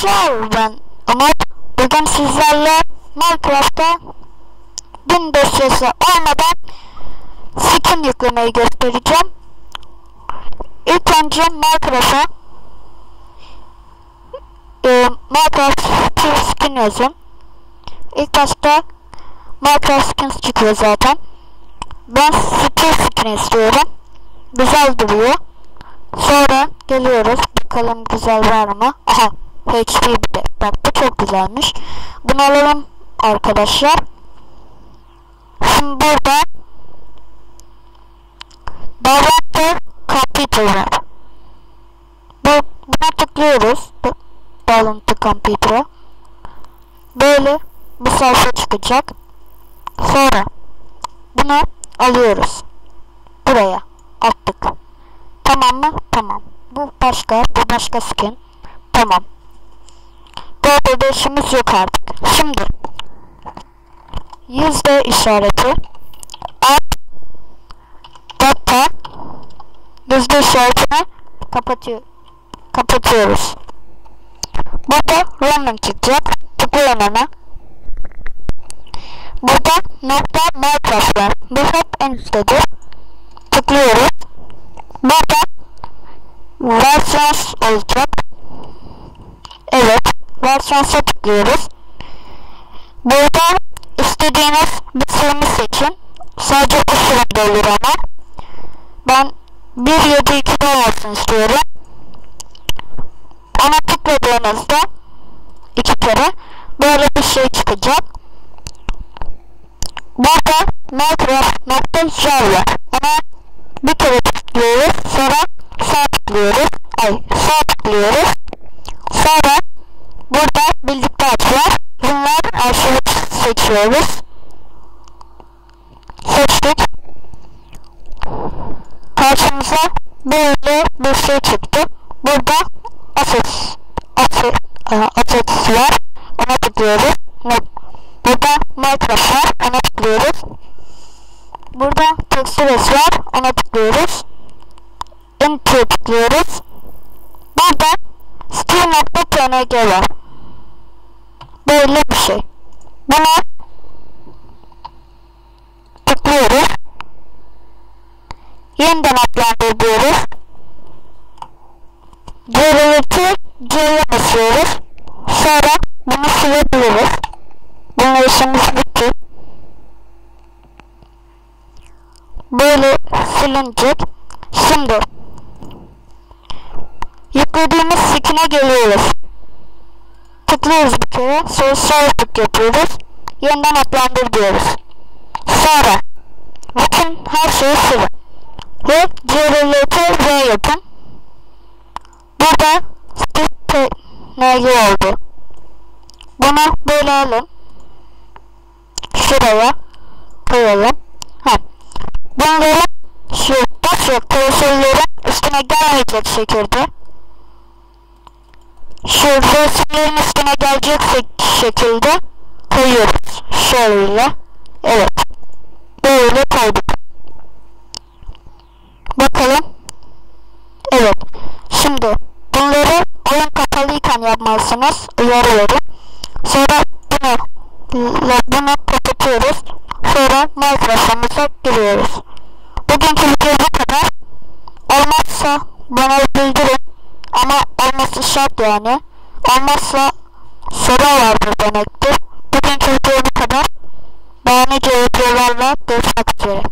Arkadaşlar ben Umut bugün sizlerle Minecraft'ta bin dosyası olmadan skin yüklemeyi göstereceğim. İlk önce Minecraft'a e, Minecraft skin yazın. İlk başta Minecraft skins çıkıyor zaten. Ben skin skin istiyorum. Güzel duruyor. Sonra geliyoruz. Bakalım güzel var mı? Aha HP bir de. Bak bu çok güzelmiş. Bunu alalım arkadaşlar. Şimdi burada Director Computer var. Bu, buna tıklıyoruz. Bağlantı computer'a. Böyle bu sayfa çıkacak. Sonra bunu alıyoruz. Buraya attık. Tamam mı? Tamam. Bu başka, bu başka skin. Tamam. İşimiz yok artık. Şimdi yüzde işareti at data yüzde işaretini kapatıyor kapatıyoruz. Burada random çıkacak. Tıklayın ona. Burada nokta Minecraft var. Bu hep en üsttedir. Tıklıyoruz. Burada versiyons olacak. Versiyonsa tıklıyoruz. Burada istediğiniz bir sürümü seçin. Sadece bu sürümde olur ama. Ben 1.7.2'de olsun istiyorum. Ona tıkladığınızda iki kere böyle bir şey çıkacak. Burada Minecraft.jar var. Ona bir kere tıklıyoruz. Sonra sağ tıklıyoruz. Ay sağ tıklıyoruz. Sonra burada birlikte aç var. Bunlar arşivi seçiyoruz. Seçtik. Karşımıza böyle bir şey çıktı. Burada assets, assets var. Ona tıklıyoruz. Burada Minecraft var. Ona tıklıyoruz. Burada textures var. Ona tıklıyoruz. Enter tıklıyoruz. Burada Steam.png var. Böyle bir şey. Buna tıklıyoruz. Yeniden adlandır diyoruz. Cevhereti C'ye basıyoruz. Sonra bunu silebiliriz. Bunun işimiz bitti. Böyle silinecek. Şimdi yüklediğimiz skin'e geliyoruz. Tıklıyoruz bir kere. Sonra sağ tık yapıyoruz. Yeniden adlandır diyoruz. Sonra bütün her şeyi silin. NG oldu. Bunu böyle alın. Şuraya koyalım. Ha. Bunları şu taş yok klasörlerin üstüne gelmeyecek şekilde şu resimlerin üstüne gelecek şekilde koyuyoruz. Şöyle. Evet. Böyle koyduk. Bakalım. Evet. Şimdi bunları oyun kapalıyken yapmalısınız. Uyarıyorum. Sonra bunu bunu kapatıyoruz. Sonra Minecraft'ımıza giriyoruz. Bugünkü video bu kadar. Olmazsa bana bildirin. Ama olması şart yani. Olmazsa soru vardır demektir. Bugünkü video bu kadar. Nice videolarla görüşmek üzere.